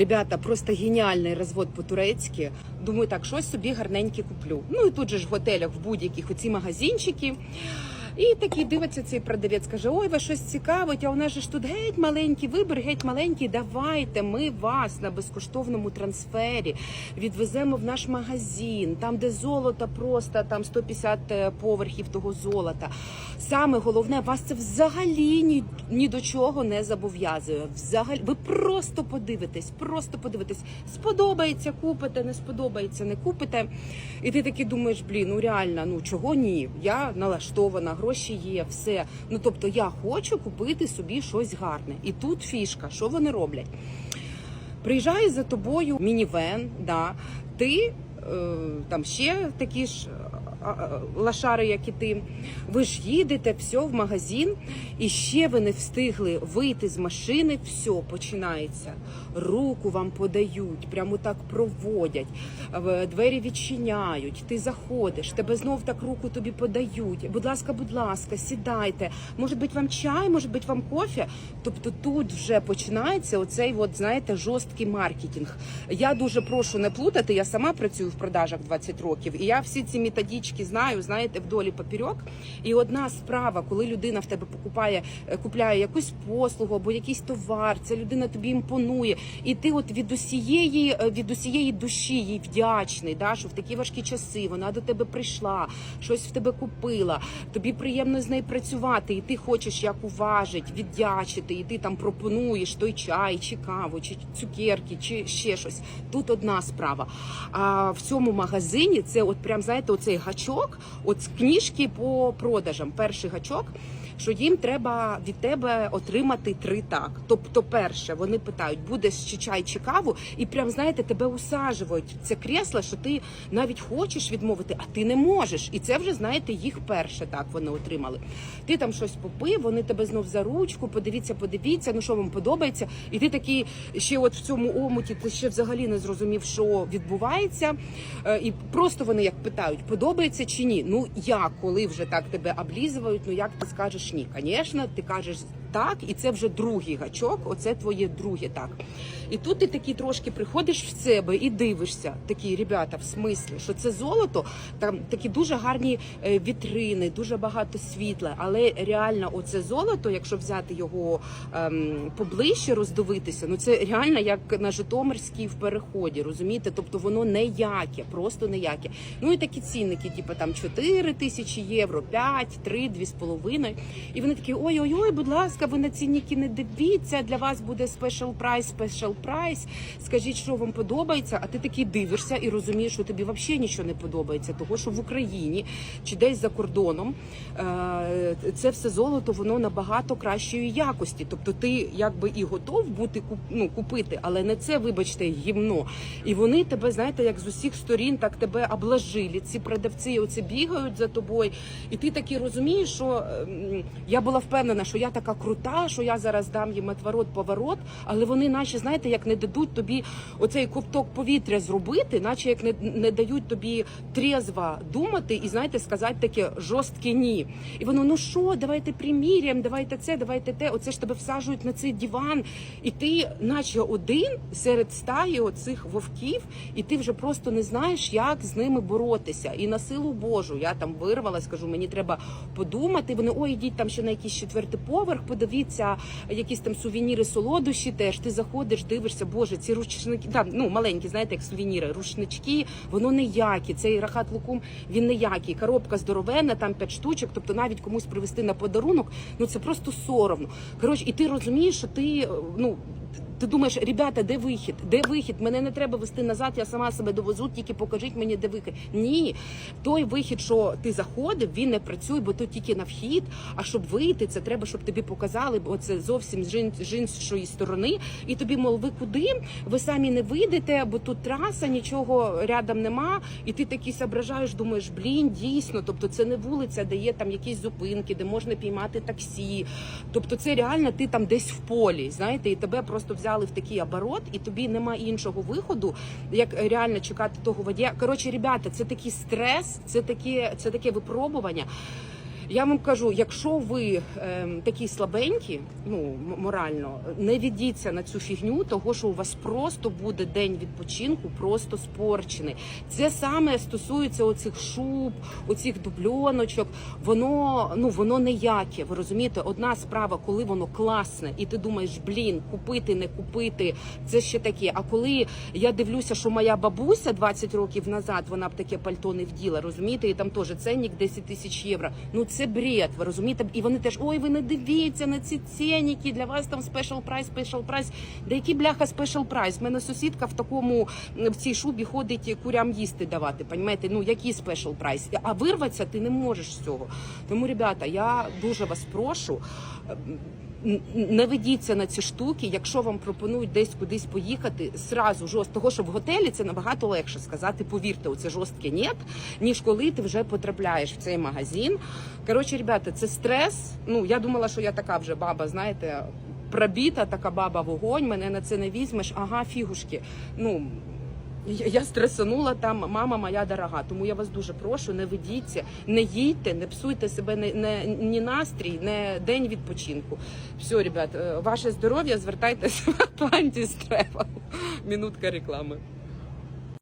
Ребята, просто геніальний розвод по-турецьки. Думаю, так, щось собі гарненьке куплю. Ну і тут же ж в готелях, в будь-яких оці магазинчики. І такий дивиться цей продавець, каже: Ой, вас щось цікавить, а у нас же ж тут геть маленький вибір, геть маленький. Давайте ми вас на безкоштовному трансфері відвеземо в наш магазин, там, де золото просто там 150 поверхів того золота. Саме головне, вас це взагалі ні, ні до чого не зобов'язує. Взагалі, ви просто подивитесь, просто подивитесь. Сподобається, купите, не сподобається, не купите. І ти таки думаєш, блін, ну реально, ну чого ні? Я налаштована, гроші є, все. Ну тобто я хочу купити собі щось гарне. І тут фішка, що вони роблять? Приїжджає за тобою мінівен, да, ти е, там ще такі ж лашари, як і ти. Ви ж їдете все в магазин, і ще ви не встигли вийти з машини. Все починається. Руку вам подають, прямо так проводять, двері відчиняють. Ти заходиш, тебе знов так руку тобі подають. Будь ласка, будь ласка, сідайте. Може бути вам чай, може бути вам кофе. Тобто тут вже починається оцей, от знаєте, жорсткий маркетинг. Я дуже прошу не плутати. Я сама працюю в продажах 20 років, і я всі ці методички знаю, знаєте, вдолі папірьок. І одна справа, коли людина в тебе покупає, е, купляє якусь послугу або якийсь товар, ця людина тобі імпонує, і ти от від усієї е, від усієї душі їй вдячний, да, що в такі важкі часи вона до тебе прийшла, щось в тебе купила. Тобі приємно з нею працювати, і ти хочеш як уважить, віддячити, і ти там пропонуєш той чай, чи каву, чи цукерки, чи ще щось. Тут одна справа. А в цьому магазині це от прям знаєте, оцей гачок, от з книжки по продажам. Перший гачок. Що їм треба від тебе отримати три так. Тобто, перше, вони питають, буде чи чай чи каву, і прям знаєте, тебе усаджують в це кресло, що ти навіть хочеш відмовити, а ти не можеш. І це вже знаєте, їх перше так вони отримали. Ти там щось попив, вони тебе знов за ручку, подивіться, подивіться, ну що вам подобається. І ти такий ще от в цьому омуті, ти ще взагалі не зрозумів, що відбувається. Е, І просто вони як питають, подобається чи ні. Ну як, коли вже так тебе облізують, ну як ти скажеш ні? Звісно, ти кажеш так, і це вже другий гачок, оце твоє друге так. І тут ти такий трошки приходиш в себе і дивишся, такі ребята, в смислі, що це золото, там такі дуже гарні е, вітрини, дуже багато світла. Але реально, оце золото, якщо взяти його ем, поближче, роздивитися, ну це реально як на Житомирській в переході, розумієте? Тобто воно неяке, просто неяке. Ну і такі цінники, типу там 4 тисячі євро, 5, 3, 2,5. І вони такі, ой-ой-ой, будь ласка, ви на цінники не дивіться, для вас буде спешл прайс, спешл прайс. Скажіть, що вам подобається, а ти такий дивишся і розумієш, що тобі взагалі нічого не подобається, того що в Україні чи десь за кордоном е, це все золото, воно набагато кращої якості. Тобто ти якби і готов бути ну, купити, але не це, вибачте, гімно. І вони тебе, знаєте, як з усіх сторін так тебе обложили. Ці продавці оце бігають за тобою, і ти такий розумієш, що ем, я була впевнена, що я така крута, що я зараз дам їм отворот, поворот, але вони, наче, знаєте, як не дадуть тобі оцей ковток повітря зробити, наче як не, не дають тобі трезво думати і знаєте, сказати таке жорстке ні. І воно, ну що, давайте приміряємо, давайте це, давайте те. Оце ж тебе всаджують на цей диван, і ти, наче один серед стаї оцих вовків, і ти вже просто не знаєш, як з ними боротися. І на силу Божу я там вирвалась, кажу, мені треба подумати. Вони ой, ідіть там ще на якийсь четвертий поверх, подивіться, якісь там сувеніри, солодощі. Теж ти заходиш, дивишся, боже, ці ручники, там ну маленькі, знаєте, як сувеніри, рушнички, воно ніякі. Цей рахат лукум він ніякий. Коробка здоровенна, там п'ять штучок. Тобто навіть комусь привезти на подарунок, ну це просто соромно. Коротше, і ти розумієш, що ти е, ну. Ти думаєш, ребята, де вихід? Де вихід? Мене не треба вести назад, я сама себе довезу, тільки покажіть мені, де вихід. Ні, той вихід, що ти заходив, він не працює, бо то тільки на вхід. А щоб вийти, це треба, щоб тобі показали, бо це зовсім з іншої сторони. І тобі, мол, ви куди? Ви самі не вийдете, бо тут траса, нічого рядом нема. І ти такий соображаєш, думаєш, блін, дійсно, тобто це не вулиця, де є там якісь зупинки, де можна піймати таксі. Тобто, це реально ти там десь в полі, знаєте, і тебе просто взяли в такий оборот, і тобі нема іншого виходу, як реально чекати того водія. Коротше, ребята, це такий стрес, це таке, це таке випробування. Я вам кажу, якщо ви ем, такі слабенькі, ну морально, не ведіться на цю фігню, того що у вас просто буде день відпочинку, просто спорчений. Це саме стосується оцих шуб, оцих дубльоночок. Воно ну воно ніяке. Ви розумієте? Одна справа, коли воно класне, і ти думаєш, блін, купити, не купити, це ще таке. А коли я дивлюся, що моя бабуся 20 років назад вона б таке пальто не вділа, розумієте, і там теж ценник 10 тисяч євро. Ну це бред, ви розумієте? І вони теж ой, ви не дивіться на ці цініки, для вас там спешл прайс, спешл прайс. Да які бляха спешл прайс? У мене сусідка в такому в цій шубі ходить курям їсти давати. Понімаєте? Ну який спешл прайс? А вирватися ти не можеш з цього. Тому, ребята, я дуже вас прошу. Не ведіться на ці штуки, якщо вам пропонують десь кудись поїхати, сразу жорстко, того, що в готелі це набагато легше сказати, повірте, оце жорстке ні, ніж коли ти вже потрапляєш в цей магазин. Коротше, ребята, це стрес. Ну я думала, що я така вже баба, знаєте, пробіта, така баба вогонь. Мене на це не візьмеш. Ага, фігушки. Ну я стресанула там, мама моя дорога. Тому я вас дуже прошу, не ведіться, не їдьте, не псуйте себе не, не ні настрій, не день відпочинку. Все, ребят, е, ваше здоров'я, звертайтеся в Atlantis Тревел. Мінутка реклами.